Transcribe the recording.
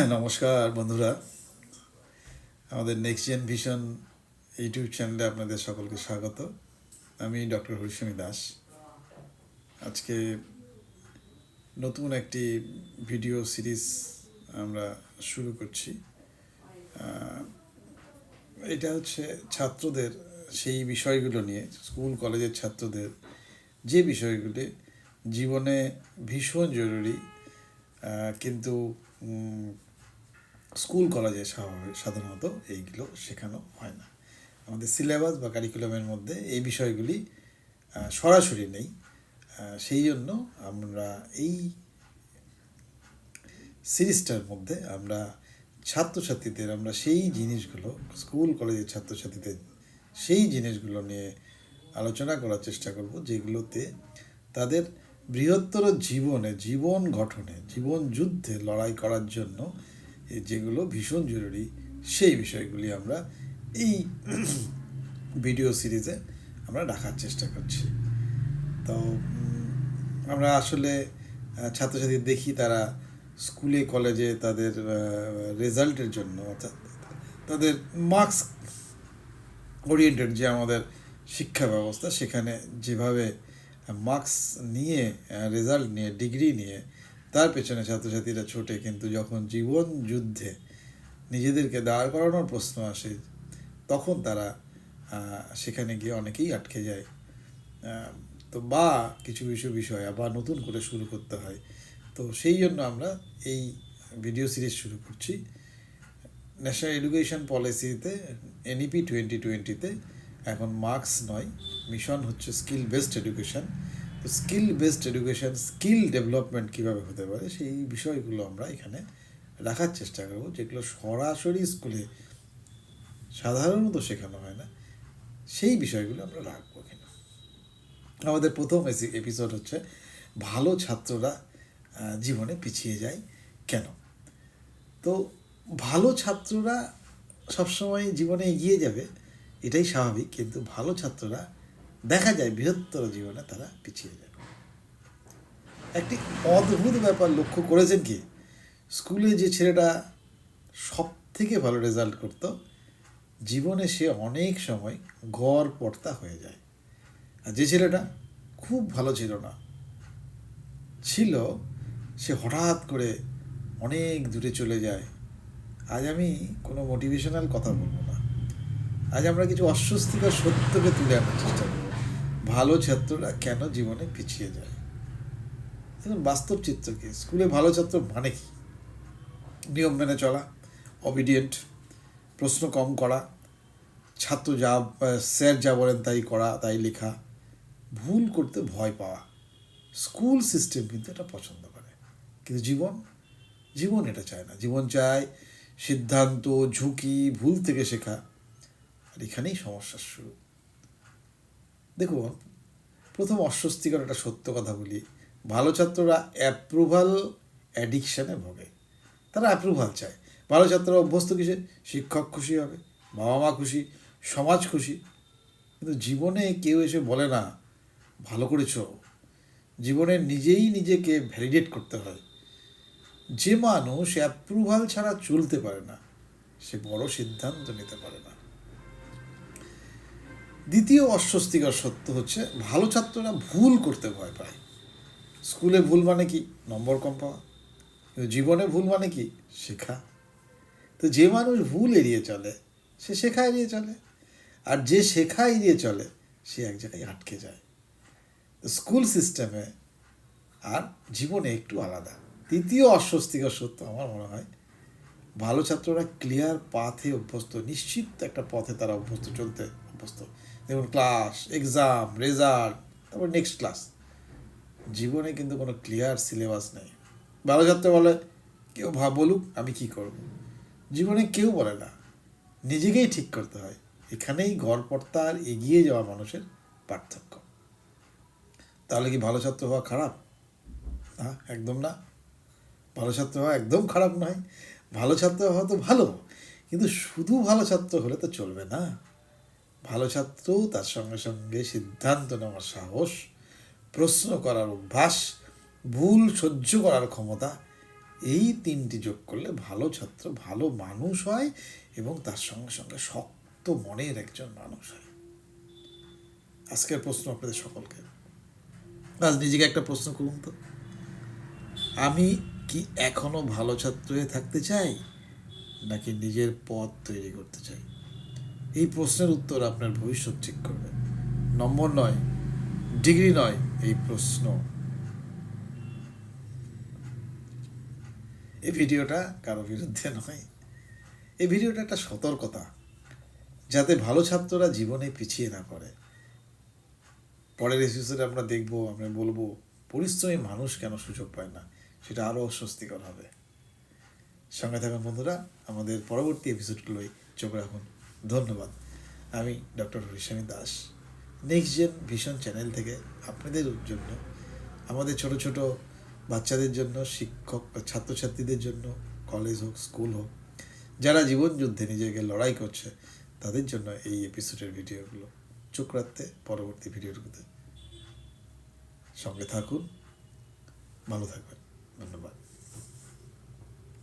নমস্কার বন্ধুরা। আমাদের নেক্সট জেন ভিশন ইউটিউব চ্যানেলে আপনাদের সকলকে স্বাগত। আমি ডক্টর হরিস্বামী দাস। আজকে নতুন একটি ভিডিও সিরিজ আমরা শুরু করছি। এটা হচ্ছে ছাত্রদের সেই বিষয়গুলো নিয়ে, স্কুল, কলেজের ছাত্রদের যে বিষয়গুলি জীবনে ভীষণ জরুরি কিন্তু স্কুল, কলেজে সাধারণত এইগুলো শেখানো হয় না। আমাদের সিলেবাস বা কারিকুলামের মধ্যে এই বিষয়গুলি সরাসরি নেই। সেই জন্য আমরা এই সিরিজটার মধ্যে আমরা ছাত্রছাত্রীদের, আমরা সেই জিনিসগুলো, স্কুল, কলেজের ছাত্রছাত্রীদের সেই জিনিসগুলো নিয়ে আলোচনা করার চেষ্টা করব, যেগুলোতে তাদের বৃহত্তর জীবনে, জীবন গঠনে, জীবন যুদ্ধে লড়াই করার জন্য যেগুলো ভীষণ জরুরি, সেই বিষয়গুলি আমরা এই ভিডিও সিরিজে আমরা রাখার চেষ্টা করছি। তো আমরা আসলে ছাত্রছাত্রী দেখি তারা স্কুলে, কলেজে তাদের রেজাল্টের জন্য অর্থাৎ তাদের মার্কস ওরিয়েন্টেড যে আমাদের শিক্ষা ব্যবস্থা, সেখানে যেভাবে মার্কস নিয়ে রেজাল্ট নিয়ে, ডিগ্রি নিয়ে তার পেছনে ছাত্রছাত্রীরা ছোটে, কিন্তু যখন জীবন যুদ্ধে নিজেদেরকে দাঁড় করানোর প্রশ্ন আসে, তখন তারা সেখানে গিয়ে অনেকেই আটকে যায়। তো বা কিছু কিছু বিষয় আবার নতুন করে শুরু করতে হয়। তো সেই জন্য আমরা এই ভিডিও সিরিজ শুরু করছি। ন্যাশনাল এডুকেশন পলিসিতে, এনইপি টোয়েন্টি টোয়েন্টিতে এখন মার্কস নয়, মিশন হচ্ছে skill based education. Skill based education skill development কীভাবে হতে পারে, সেই বিষয়গুলো আমরা এখানে রাখার চেষ্টা করব, যেগুলো সরাসরি স্কুলে সাধারণত শেখানো হয় না, সেই বিষয়গুলো আমরা রাখব এখানে। আমাদের প্রথম এপিসোড হচ্ছে, ভালো ছাত্ররা জীবনে পিছিয়ে যায় কেন? তো ভালো ছাত্ররা সবসময় জীবনে এগিয়ে যাবে, এটাই স্বাভাবিক, কিন্তু ভালো ছাত্ররা দেখা যায় বৃহত্তর জীবনে তারা পিছিয়ে যায়। একটি অদ্ভুত ব্যাপার লক্ষ্য করেছেন কি? স্কুলে যে ছেলেটা সব থেকে ভালো রেজাল্ট করতো, জীবনে সে অনেক সময় গড় পর্তা হয়ে যায়। আর যে ছেলেটা খুব ভালো ছিল না, ছিল, সে হঠাৎ করে অনেক দূরে চলে যায়। আজ আমি কোনো মোটিভেশনাল কথা বলব না। আজ আমরা কিছু অস্বস্তিকর সত্যকে তুলে আনার চেষ্টা করব। ভালো ছাত্ররা কেন জীবনে পিছিয়ে যায়? দেখুন, বাস্তব চিত্র কি? স্কুলে ভালো ছাত্র মানে কি? নিয়ম মেনে চলা অবিডিয়েন্ট প্রশ্ন কম করা, ছাত্র যা, স্যার যা বলেন তাই করা, তাই লেখা, ভুল করতে ভয় পাওয়া। স্কুল সিস্টেম কিন্তু এটা পছন্দ করে। কিন্তু জীবন জীবন এটা চায় না। জীবন চায় সিদ্ধান্ত, ঝুঁকি, ভুল থেকে শেখা। আর এখানেই সমস্যার শুরু। দেখুন প্রথম অস্বস্তিকর একটা সত্য কথা বলি। ভালো ছাত্ররা অ্যাপ্রুভাল অ্যাডিকশানে ভোগে। তারা অ্যাপ্রুভাল চায়। ভালো ছাত্ররা অভ্যস্ত কিসে? শিক্ষক খুশি হবে বাবা মা খুশি, সমাজ খুশি। কিন্তু জীবনে কেউ এসে বলে না, ভালো করেছ। জীবনে নিজেই নিজেকে ভ্যালিডেট করতে হয়। যে মানুষ অ্যাপ্রুভাল ছাড়া চলতে পারে না, সে বড় সিদ্ধান্ত নিতে পারে না। দ্বিতীয় অস্বস্তিকর সত্য হচ্ছে, ভালো ছাত্ররা ভুল করতে ভয় পায়। স্কুলে ভুল মানে কি? নম্বর কম পাওয়া। কিন্তু জীবনে ভুল মানে কি? শেখা। তো যে মানুষ ভুল এড়িয়ে চলে, সে শেখা এড়িয়ে চলে। আর যে শেখা এড়িয়ে চলে, সে এক জায়গায় আটকে যায়। স্কুল সিস্টেমে আর জীবনে একটু আলাদা। তৃতীয় অস্বস্তিকর সত্য আমার মনে হয়, ভালো ছাত্ররা ক্লিয়ার পাথে অভ্যস্ত, নিশ্চিত একটা পথে তারা অভ্যস্ত চলতে অভ্যস্ত যেমন ক্লাস এক্সাম রেজাল্ট তারপর নেক্সট ক্লাস জীবনে কিন্তু কোনো ক্লিয়ার সিলেবাস নেই। ভালো ছাত্র বলে, কেউ ভাব বলুক, আমি কি করব? জীবনে কেউ বলে না। নিজেকেই ঠিক করতে হয়। এখানেই গড়পড়তা আর এগিয়ে যাওয়া মানুষের পার্থক্য। তাহলে কি ভালো ছাত্র হওয়া খারাপ? না, একদম না। ভালো ছাত্র হওয়া একদম খারাপ নয়। ভালো ছাত্র হওয়া তো ভালো, কিন্তু শুধু ভালো ছাত্র হলে তো চলবে না। ভালো ছাত্র, তার সঙ্গে সঙ্গে সিদ্ধান্ত নেওয়ার সাহস, প্রশ্ন করার অভ্যাস, ভুল সহ্য করার ক্ষমতা, এই তিনটি যোগ করলে ভালো ছাত্র, ভালো মানুষ হয় এবং তার সঙ্গে সঙ্গে শক্ত মনের একজন মানুষ হয়। আজকের প্রশ্ন আপনাদের সকলকে। আজ নিজেকে একটা প্রশ্ন করুন তো। আমি কি এখনও ভালো ছাত্র হয়ে থাকতে চাই, নাকি নিজের পথ তৈরি করতে চাই? এই প্রশ্নের উত্তর আপনার ভবিষ্যৎ ঠিক করবে। নম্বর নয়, ডিগ্রি নয় এই প্রশ্ন। এই ভিডিওটা কারও বিরুদ্ধে নয়। এই ভিডিওটা একটা সতর্কতা, যাতে ভালো ছাত্ররা জীবনে পিছিয়ে না পড়ে। পরের এপিসোডে আমরা দেখব, আমরা বলব, পরিশ্রমী মানুষ কেন সুযোগ পায় না? সেটা আরও অস্বস্তিকর হবে। সঙ্গে থাকুন বন্ধুরা, আমাদের পরবর্তী এপিসোডগুলোই চোখ রাখুন। ধন্যবাদ। আমি doctor Hariswami Das. Next Gen Vision channel থেকে আপনাদের জন্য, আমাদের ছোট ছোট বাচ্চাদের জন্য, শিক্ষক বা ছাত্রছাত্রীদের জন্য কলেজ হোক স্কুল হোক, যারা জীবন যুদ্ধে নিজেকে লড়াই করছে, তাদের জন্য এই এপিসোডের ভিডিওগুলো চোখ রাখতে পরবর্তী ভিডিওগুলোতে সঙ্গে থাকুন। ভালো থাকবেন। ধন্যবাদ।